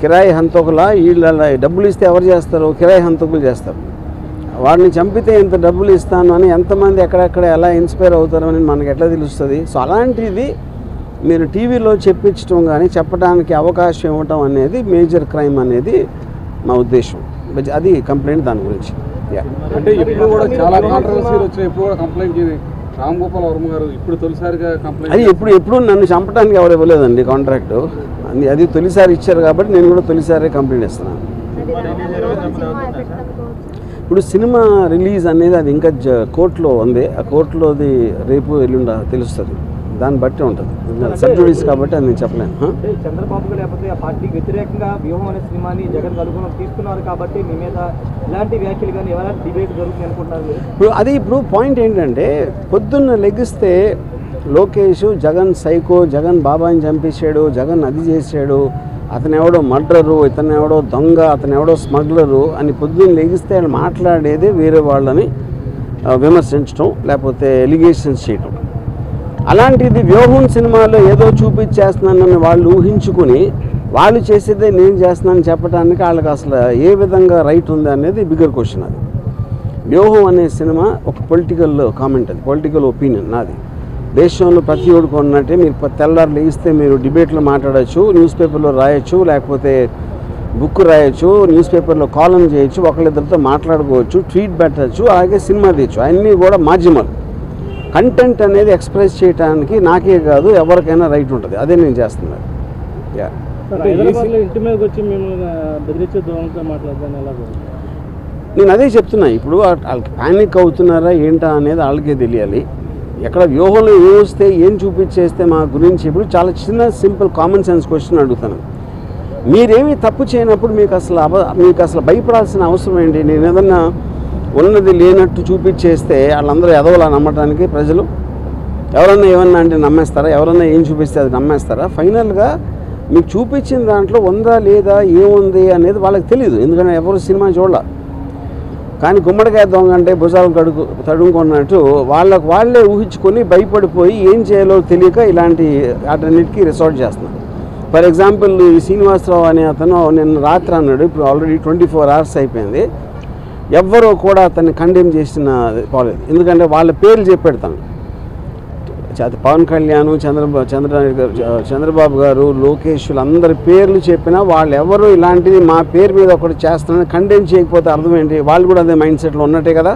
కిరాయి హంతకుల వీళ్ళ డబ్బులు ఇస్తే ఎవరు చేస్తారు? కిరాయి హంతకులు చేస్తారు. వాడిని చంపితే ఇంత డబ్బులు ఇస్తాను అని ఎంతమంది ఎక్కడెక్కడ ఎలా ఇన్స్పైర్ అవుతారో అని మనకి ఎట్లా తెలుస్తుంది? సో అలాంటిది మీరు టీవీలో చెప్పించడం కానీ చెప్పడానికి అవకాశం ఇవ్వటం అనేది మేజర్ క్రైమ్ అనేది మా ఉద్దేశం. అది కంప్లైంట్ దాని గురించి. అంటే ఇప్పుడు కూడా చాలా కాంట్రవర్సీలు వచ్చినాయి. ఇప్పుడు కూడా కంప్లైంట్ రామ్ గోపాల్ వర్మ గారు ఇప్పుడు తొలిసారిగా అది కంప్లైంట్ ఎప్పుడు ఎప్పుడు నన్ను చంపడానికి ఎవరు ఇవ్వలేదండి కాంట్రాక్ట్ అది అది తొలిసారి ఇచ్చారు కాబట్టి నేను కూడా తొలిసారి కంప్లైంట్ ఇస్తున్నాను ఇప్పుడు సినిమా రిలీజ్ అనేది అది ఇంకా కోర్టులో ఉంది. ఆ కోర్టులోది రేపు ఎల్లుండ తెలుస్తుంది. దాన్ని బట్టి ఉంటుంది. సబ్జుడీస్ కాబట్టి అది నేను చెప్పలేను. చంద్రబాబు లేకపోతే ఆ పార్టీకి వ్యతిరేకంగా వ్యూహం అనే సినిమాని జగన్ కలుగుణం తీసుకున్నారు కాబట్టి మీ మీద ఇలాంటి వ్యాఖ్యలు కానీ ఎలాంటి డిబేట్ జరుగుతుంది అనుకుంటున్నారు? ఇప్పుడు అది ఇప్పుడు పాయింట్ ఏంటంటే పొద్దున్న లెగిస్తే లోకేష్ జగన్ సైకో జగన్ బాబాయ్ని చంపేశాడు జగన్ అది చేశాడు అతనెవడో మర్డరు ఇతనెవడో ఎవడో దొంగ అతనెవడో స్మగ్లరు అని పొద్దున్న లెగిస్తే వాళ్ళు మాట్లాడేదే వేరే వాళ్ళని విమర్శించడం లేకపోతే ఎలిగేషన్స్ చేయడం అలాంటిది వ్యూహం సినిమాలో ఏదో చూపించేస్తున్నానని వాళ్ళు ఊహించుకుని వాళ్ళు చేసేదే నేను చేస్తున్నానని చెప్పడానికి వాళ్ళకి అసలు ఏ విధంగా రైట్ ఉంది అనేది బిగ్గర్ క్వశ్చన్ అది. వ్యూహం అనే సినిమా ఒక పొలిటికల్ కామెంట్ అది పొలిటికల్ ఒపీనియన్ నాది. దేశంలో ప్రతి ఒక్కడు కొన్నట్టే మీరు తెల్లారు లేస్తే మీరు డిబేట్లో మాట్లాడచ్చు న్యూస్ పేపర్లో రాయొచ్చు లేకపోతే బుక్ రాయొచ్చు న్యూస్ పేపర్లో కాలం చేయొచ్చు ఒకళ్ళిద్దరితో మాట్లాడుకోవచ్చు ట్వీట్ పెట్టచ్చు అలాగే సినిమా తీయచ్చు. అన్నీ కూడా మాధ్యమాలు. కంటెంట్ అనేది ఎక్స్ప్రెస్ చేయడానికి నాకే కాదు ఎవరికైనా రైట్ ఉంటుంది. అదే నేను చేస్తున్నాను యా. ఇంటి మీదకి వచ్చి మేము బెదిరించే దూరంతో మాట్లాడదాన్ని ఎలా నేను అదే చెప్తున్నా. ఇప్పుడు వాళ్ళకి ప్యానిక్ అవుతున్నారా ఏంటా అనేది వాళ్ళకే తెలియాలి. ఎక్కడ వ్యూహంలో ఏం వస్తే ఏం చూపించేస్తే మా గురించి ఇప్పుడు చాలా చిన్న సింపుల్ కామన్ సెన్స్ క్వశ్చన్ అడుగుతాను. మీరేమి తప్పు చేయనప్పుడు మీకు అసలు అబ మీకు అసలు భయపడాల్సిన అవసరం ఏంటి? నేను ఏదన్నా ఉన్నది లేనట్టు చూపించేస్తే వాళ్ళందరూ ఎదవలా నమ్మటానికి ప్రజలు? ఎవరన్నా ఏమన్నా అంటే నమ్మేస్తారా? ఎవరన్నా ఏం చూపిస్తే అది నమ్మేస్తారా? ఫైనల్గా మీకు చూపించిన దాంట్లో ఉందా లేదా ఏముంది అనేది వాళ్ళకి తెలియదు ఎందుకంటే ఎవరు సినిమా చూడాల. కానీ గుమ్మడికాయ దొంగ అంటే భుజాలు కడుగు తడుముకున్నట్టు వాళ్ళకు వాళ్ళే ఊహించుకొని భయపడిపోయి ఏం చేయాలో తెలియక ఇలాంటి వాటన్నిటికీ రిసార్ట్ చేస్తున్నారు. ఫర్ ఎగ్జాంపుల్ ఈ శ్రీనివాసరావు అనే అతను నిన్న రాత్రి అన్నాడు ఇప్పుడు ఆల్రెడీ ట్వంటీ ఫోర్ అవర్స్ అయిపోయింది. ఎవ్వరూ కూడా అతన్ని కండెమ్ చేసిన పోలేదు. ఎందుకంటే వాళ్ళ పేర్లు చెప్పెడతాను. తను పవన్ కళ్యాణ్ చంద్రబాబు చంద్ర గారు చంద్రబాబు గారు లోకేష్ అందరి పేర్లు చెప్పినా వాళ్ళు ఎవరు ఇలాంటిది మా పేరు మీద ఒకటి చేస్తున్నారని కండెమ్ చేయకపోతే అర్థం ఏంటి? వాళ్ళు కూడా అదే మైండ్ సెట్లో ఉన్నట్టే కదా?